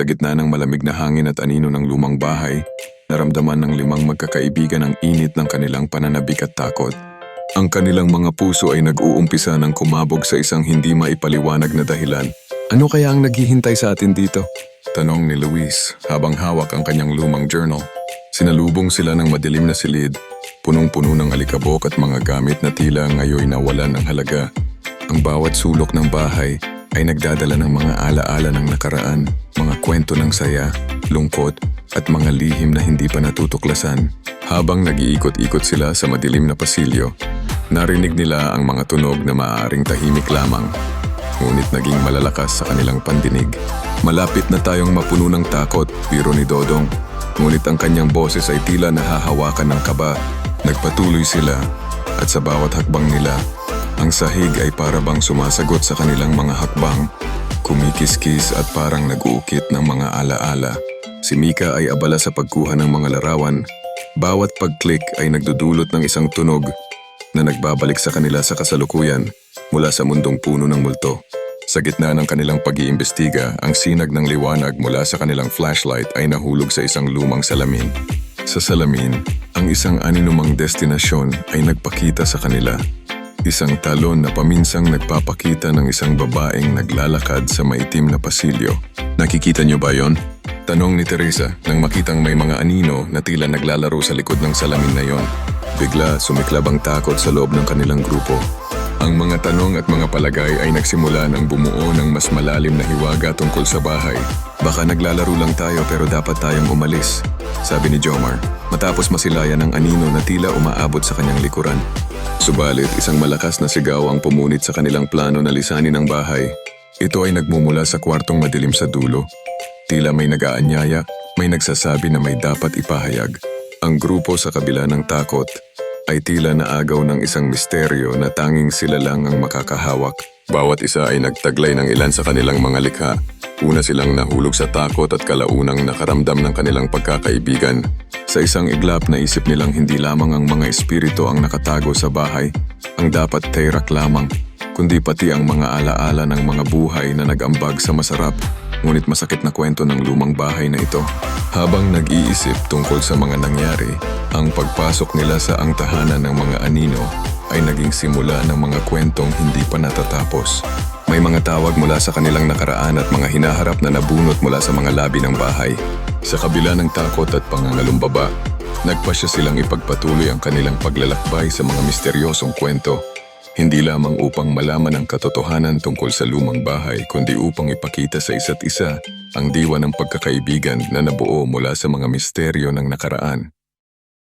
Sa gitna ng malamig na hangin at anino ng lumang bahay, naramdaman ng limang magkakaibigan ang init ng kanilang pananabik at takot. Ang kanilang mga puso ay nag-uumpisa ng kumabog sa isang hindi maipaliwanag na dahilan. Ano kaya ang naghihintay sa atin dito? Tanong ni Luis habang hawak ang kanyang lumang journal. Sinalubong sila ng madilim na silid, punong-puno ng alikabok at mga gamit na tila ngayoy nawalan ng halaga. Ang bawat sulok ng bahay ay nagdadala ng mga alaala ng nakaraan, mga kwento ng saya, lungkot at mga lihim na hindi pa natutuklasan. Habang nag-iikot-ikot sila sa madilim na pasilyo, narinig nila ang mga tunog na maaaring tahimik lamang ngunit naging malalakas sa kanilang pandinig. Malapit na tayong mapuno ng takot, biro ni Dodong. Ngunit ang kanyang boses ay tila nahahawakan ng kaba. Nagpatuloy sila at sa bawat hakbang nila, ang sahig ay para sumasagot sa kanilang mga hakbang. Kumikiskis at parang nag-uukit ng mga alaala. Si Mika ay abala sa pagkuha ng mga larawan. Bawat pag-click ay nagdudulot ng isang tunog na nagbabalik sa kanila sa kasalukuyan mula sa mundong puno ng multo. Sa gitna ng kanilang pag-iimbestiga, ang sinag ng liwanag mula sa kanilang flashlight ay nahulog sa isang lumang salamin. Sa salamin, ang isang aninumang destinasyon ay nagpakita sa kanila. Isang talon na paminsang nagpapakita ng isang babaeng naglalakad sa maitim na pasilyo. Nakikita niyo ba yon? Tanong ni Teresa nang makitang may mga anino na tila naglalaro sa likod ng salamin na yon. Bigla sumiklab ang takot sa loob ng kanilang grupo. Ang mga tanong at mga palagay ay nagsimula ng bumuo ng mas malalim na hiwaga tungkol sa bahay. Baka naglalaro lang tayo pero dapat tayong umalis, sabi ni Jomar, matapos masilayan ng anino na tila umaabot sa kanyang likuran. Subalit isang malakas na sigaw ang pumunit sa kanilang plano na lisanin ang bahay. Ito ay nagmumula sa kwartong madilim sa dulo. Tila may nag-aanyaya, may nagsasabi na may dapat ipahayag. Ang grupo sa kabila ng takot ay tila naagaw ng isang misteryo na tanging sila lang ang makakahawak. Bawat isa ay nagtaglay ng ilan sa kanilang mga likha. Una silang nahulog sa takot at kalaunang nakaramdam ng kanilang pagkakaibigan. Sa isang iglap naisip nilang hindi lamang ang mga espiritu ang nakatago sa bahay, ang dapat terak lamang, kundi pati ang mga alaala ng mga buhay na nag-ambag sa masarap ngunit masakit na kwento ng lumang bahay na ito. Habang nag-iisip tungkol sa mga nangyari, ang pagpasok nila sa ang tahanan ng mga anino ay naging simula ng mga kwentong hindi pa natatapos. May mga tawag mula sa kanilang nakaraan at mga hinaharap na nabunot mula sa mga labi ng bahay. Sa kabila ng takot at pangangalumbaba, nagpasya silang ipagpatuloy ang kanilang paglalakbay sa mga misteryosong kwento hindi lamang upang malaman ang katotohanan tungkol sa lumang bahay, kundi upang ipakita sa isa't isa ang diwa ng pagkakaibigan na nabuo mula sa mga misteryo ng nakaraan.